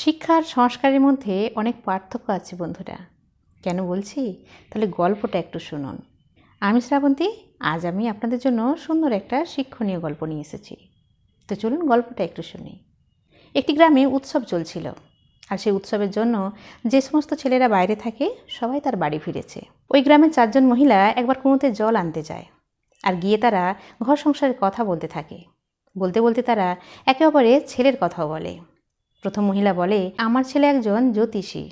শিক্ষার সংস্কারের মধ্যে অনেক পার্থক্য আছে বন্ধুরা। কেন বলছি? তাহলে গল্পটা একটু শুনুন। আমি শ্রাবন্তী, আজ আমি আপনাদের জন্য সুন্দর একটা শিক্ষণীয় গল্প নিয়ে এসেছি। তো চলুন গল্পটা একটু শুনি। একটি গ্রামে উৎসব চলছিল, আর সেই উৎসবের জন্য যে সমস্ত ছেলেরা বাইরে থাকে, সবাই তার বাড়ি ফিরেছে। ওই গ্রামের চারজন মহিলা একবার কুঁয়োতে জল আনতে যায়, আর গিয়ে তারা ঘর সংসারের কথা বলতে থাকে। বলতে বলতে তারা একে অপরে ছেলের কথাও বলে। প্রথম মহিলা বলে, আমার ছেলে একজন জ্যোতিষী।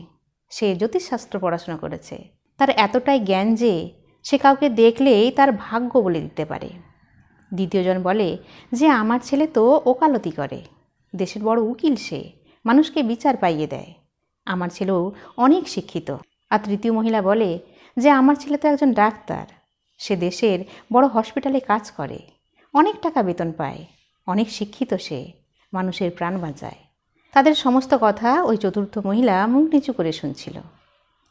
সে জ্যোতিষশাস্ত্র পড়াশোনা করেছে। তার এতটাই জ্ঞান যে সে কাউকে দেখলেই তার ভাগ্য বলে দিতে পারে। দ্বিতীয়জন বলে, যে আমার ছেলে তো ওকালতি করে। দেশের বড় উকিল সে। মানুষকে বিচার পাইয়ে দেয়। আমার ছেলেও অনেক শিক্ষিত। আর তৃতীয় মহিলা বলে, যে আমার ছেলে তো একজন ডাক্তার। সে দেশের বড় হসপিটালে কাজ করে। অনেক টাকা বেতন পায়। অনেক শিক্ষিত সে। মানুষের প্রাণ বাঁচায়। তাদের সমস্ত কথা ওই চতুর্থ মহিলা মুখ নিচু করে শুনছিল।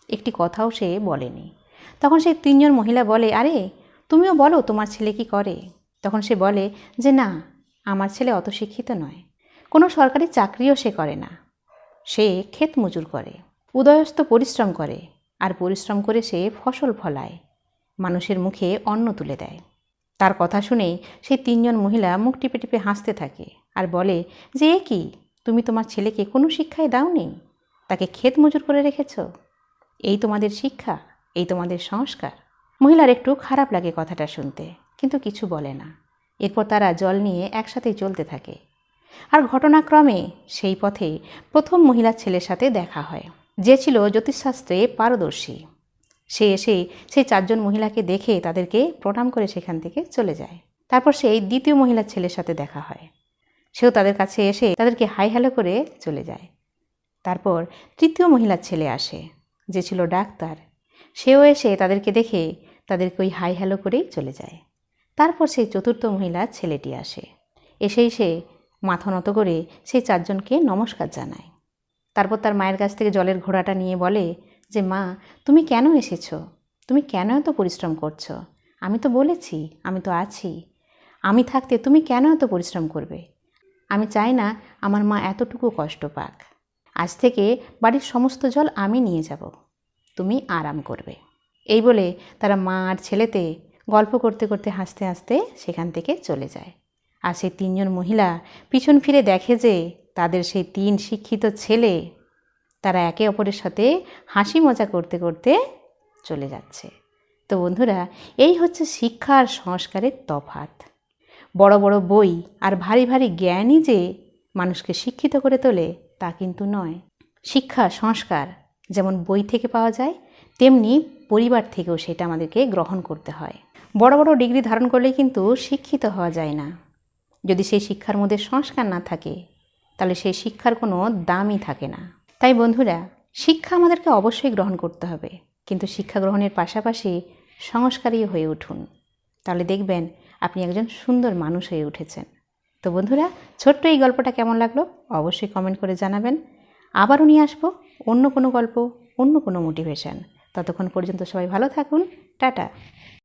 একটি কথাও সে বলেনি। তখন সেই তিনজন মহিলা বলে, আরে, তুমিও বলো তোমার ছেলে কি করে? তখন সে বলে, যে না, আমার ছেলে অত শিক্ষিত নয়। কোনো সরকারি চাকরিও সে করে না। সে ক্ষেত মজুর করে উদয়স্ত পরিশ্রম করে, আর পরিশ্রম করে সে ফসল ফলায়, মানুষের মুখে অন্ন তুলে দেয়। তার কথা শুনেই সেই তিনজন মহিলা মুখ টিপে টিপে হাসতে থাকে আর বলে, যে কি? তুমি তোমার ছেলেকে কোনো শিক্ষায় দাওনি? তাকে ক্ষেত মজুর করে রেখেছ? এই তোমাদের শিক্ষা, এই তোমাদের সংস্কার। মহিলার একটু খারাপ লাগে কথাটা শুনতে, কিন্তু কিছু বলে না। এরপর তারা জল নিয়ে একসাথেই চলতে থাকে। আর ঘটনাক্রমে সেই পথে প্রথম মহিলার ছেলের সাথে দেখা হয়। যে ছিল জ্যোতিষশাস্ত্রে পারদর্শী। সে এসে সেই চারজন মহিলাকে দেখে তাদেরকে প্রণাম করে সেখান থেকে চলে যায়। তারপর সেই দ্বিতীয় মহিলার ছেলের সাথে দেখা হয়। সেও তাদের কাছে এসে তাদেরকে হাই হ্যালো করে চলে যায়। তারপর তৃতীয় মহিলার ছেলে আসে, যে ছিল ডাক্তার। সেও এসে তাদেরকে দেখে তাদেরকে ওই হাই হ্যালো করেই চলে যায়। তারপর সেই চতুর্থ মহিলার ছেলেটি আসে। এসেই সে মাথা নত করে সেই চারজনকে নমস্কার জানায়। তারপর তার মায়ের কাছ থেকে জলের ঘোড়াটা নিয়ে বলে যে, মা, তুমি কেন এসেছ? তুমি কেন এত পরিশ্রম করছ? আমি তো বলেছি, আমি তো আছি। আমি থাকতে তুমি কেন এত পরিশ্রম করবে? আমি চাই না আমার মা এতটুকু কষ্ট পাক। আজ থেকে বাড়ির সমস্ত জল আমি নিয়ে যাব। তুমি আরাম করবে। এই বলে তারা মা আর ছেলেতে গল্প করতে করতে হাসতে হাসতে সেখান থেকে চলে যায়। আর সেই তিনজন মহিলা পিছন ফিরে দেখে যে তাদের সেই তিন শিক্ষিত ছেলে তারা একে অপরের সাথে হাসি মজা করতে করতে চলে যাচ্ছে। তো বন্ধুরা, এই হচ্ছে শিক্ষা আর সংস্কারের তফাত বড় বড় বই আর ভারী ভারী জ্ঞানই যে মানুষকে শিক্ষিত করে তোলে, তা কিন্তু নয়। শিক্ষা, সংস্কার যেমন বই থেকে পাওয়া যায়, তেমনি পরিবার থেকেও সেটা আমাদেরকে গ্রহণ করতে হয়। বড় বড় ডিগ্রি ধারণ করলে কিন্তু শিক্ষিত হওয়া যায় না। যদি সেই শিক্ষার মধ্যে সংস্কার না থাকে, তাহলে সেই শিক্ষার কোনো দামই থাকে না। তাই বন্ধুরা, শিক্ষা আমাদেরকে অবশ্যই গ্রহণ করতে হবে। কিন্তু শিক্ষা গ্রহণের পাশাপাশি সংস্কারী হয়ে উঠুন। তাহলে দেখবেন আপনি একজন সুন্দর মানুষ হয়ে উঠেছেন। তো বন্ধুরা, ছোট্ট এই গল্পটা কেমন লাগল অবশ্যই কমেন্ট করে জানাবেন। আবারও নিয়ে আসব অন্য কোনো গল্প, অন্য কোনো মোটিভেশন ততক্ষণ পর্যন্ত সবাই ভালো থাকুন। টাটা।